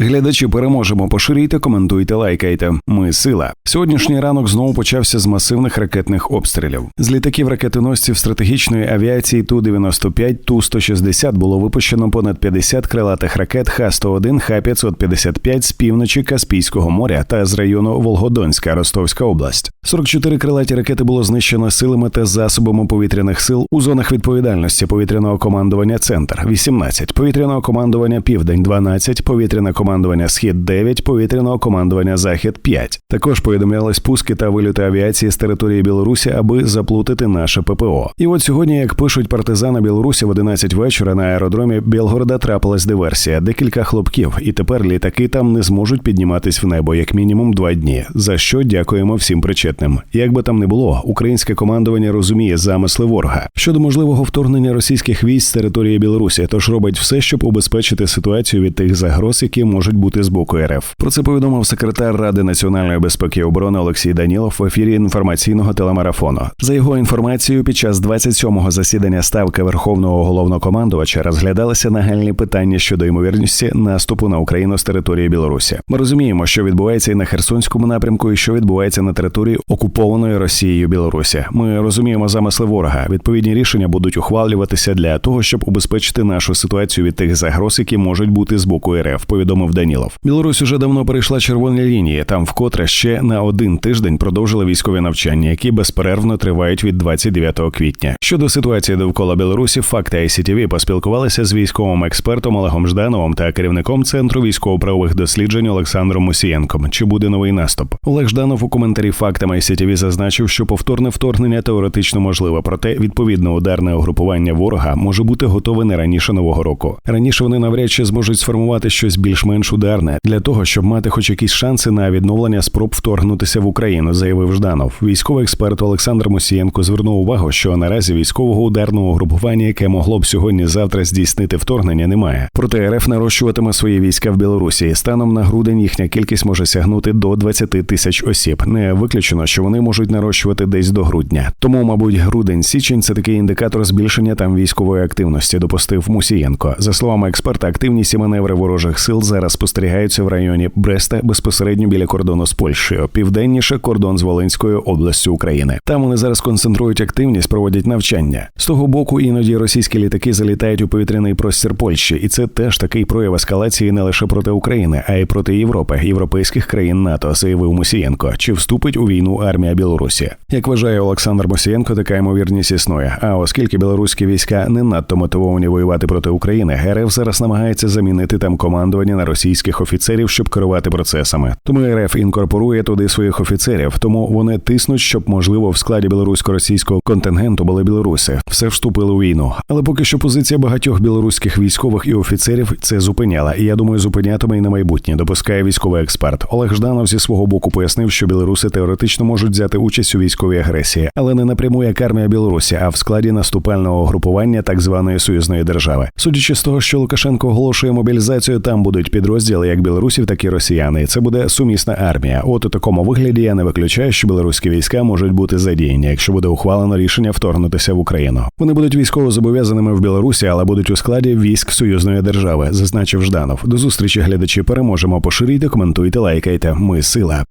Глядачі переможемо. Поширюйте, коментуйте, лайкайте. Ми сила. Сьогоднішній ранок знову почався з масивних ракетних обстрілів. З літаків ракетоносців стратегічної авіації ту 95 ту 160 було випущено понад 50 крилатих ракет Х-101, Х-555 з півночі Каспійського моря та з району Волгодонська, Ростовська область. 44 крилаті ракети було знищено силами та засобами повітряних сил у зонах відповідальності повітряного командування Центр 18, повітряного командування Південь 12, повітряне командування Схід 9, повітряного командування Захід 5. Також повідомлялись пуски та вильоти авіації з території Білорусі, аби заплутати наше ППО. І от сьогодні, як пишуть партизани Білорусі, в 11 вечора на аеродромі Білгорода трапилась диверсія. Декілька хлопків, і тепер літаки там не зможуть підніматись в небо як мінімум два дні. За що дякуємо всім причетним. Як би там не було, українське командування розуміє замисли ворога щодо можливого вторгнення російських військ з території Білорусі, тож робить все, щоб убезпечити ситуацію від тих загроз, які можуть бути з боку РФ. Про це повідомив секретар Ради національної безпеки і оборони Олексій Данілов в ефірі інформаційного телемарафону. За його інформацією, під час 27-го засідання ставки Верховного головнокомандувача розглядалися нагальні питання щодо ймовірності наступу на Україну з території Білорусі. Ми розуміємо, що відбувається і на Херсонському напрямку, і що відбувається на території окупованої Росією Білорусі. Ми розуміємо замисли ворога. Відповідні рішення будуть ухвалюватися для того, щоб убезпечити нашу ситуацію від тих загроз, які можуть бути з боку РФ. Повідомив Данілов. Білорусь уже давно перейшла червоні лінії. Там вкотре ще на один тиждень продовжили військові навчання, які безперервно тривають від 29 квітня. Щодо ситуації довкола Білорусі, факти ICTV поспілкувалися з військовим експертом Олегом Ждановим та керівником центру військово-правових досліджень Олександром Мусієнком. Чи буде новий наступ? Олег Жданов у коментарі фактам ICTV зазначив, що повторне вторгнення теоретично можливе, проте відповідне ударне угрупування ворога може бути готове не раніше нового року. Раніше вони навряд чи зможуть сформувати щось більш-менш ударне для того, щоб мати хоч якісь шанси на відновлення спроб вторгнутися в Україну, заявив Жданов. Військовий експерт Олександр Мусієнко звернув увагу, що наразі військового ударного угрупування, яке могло б сьогодні-завтра здійснити вторгнення, немає. Проте РФ нарощуватиме свої війська в Білорусі. Станом на грудень їхня кількість може сягнути до 20 тисяч осіб. Не виключено, що вони можуть нарощувати десь до грудня. Тому, мабуть, грудень-січень це такий індикатор збільшення там військової активності. Допустив Мусієнко. За словами експерта, активність і маневри ворожих сил зараз спостерігаються в районі Бреста безпосередньо біля кордону з Польщею, південніше кордон з Волинською областю України. Там вони зараз концентрують активність, проводять навчання. З того боку іноді російські літаки залітають у повітряний простір Польщі, і це теж такий прояв ескалації не лише проти України, а й проти Європи, європейських країн НАТО, заявив Мусієнко. Чи вступить у війну армія Білорусі? Як вважає Олександр Мусієнко, така ймовірність існує. А оскільки білоруські війська не надто мотивовані воювати проти України, РФ зараз намагається замінити там командування на російських офіцерів, щоб керувати процесами. Тому РФ інкорпорує туди своїх офіцерів, тому вони тиснуть, щоб можливо в складі білорусько-російського контингенту були білоруси. Все вступили у війну. Але поки що позиція багатьох білоруських військових і офіцерів це зупиняла. І я думаю, зупинятиме і на майбутнє. Допускає військовий експерт. Олег Жданов зі свого боку пояснив, що білоруси теоретично можуть взяти участь у військовій агресії, але не напряму як армія Білорусі, а в складі наступального групування так званої союзної держави. Судячи з того, що Лукашенко оголошує мобілізацію, там будуть підрозділи як білорусів, так і росіяни. Це буде сумісна армія. От у такому вигляді я не виключаю, що білоруські війська можуть бути задіяні, якщо буде ухвалено рішення вторгнутися в Україну. Вони будуть військово зобов'язаними в Білорусі, але будуть у складі військ союзної держави, зазначив Жданов. До зустрічі глядачі переможемо. Поширюйте, коментуйте, лайкайте. Ми сила.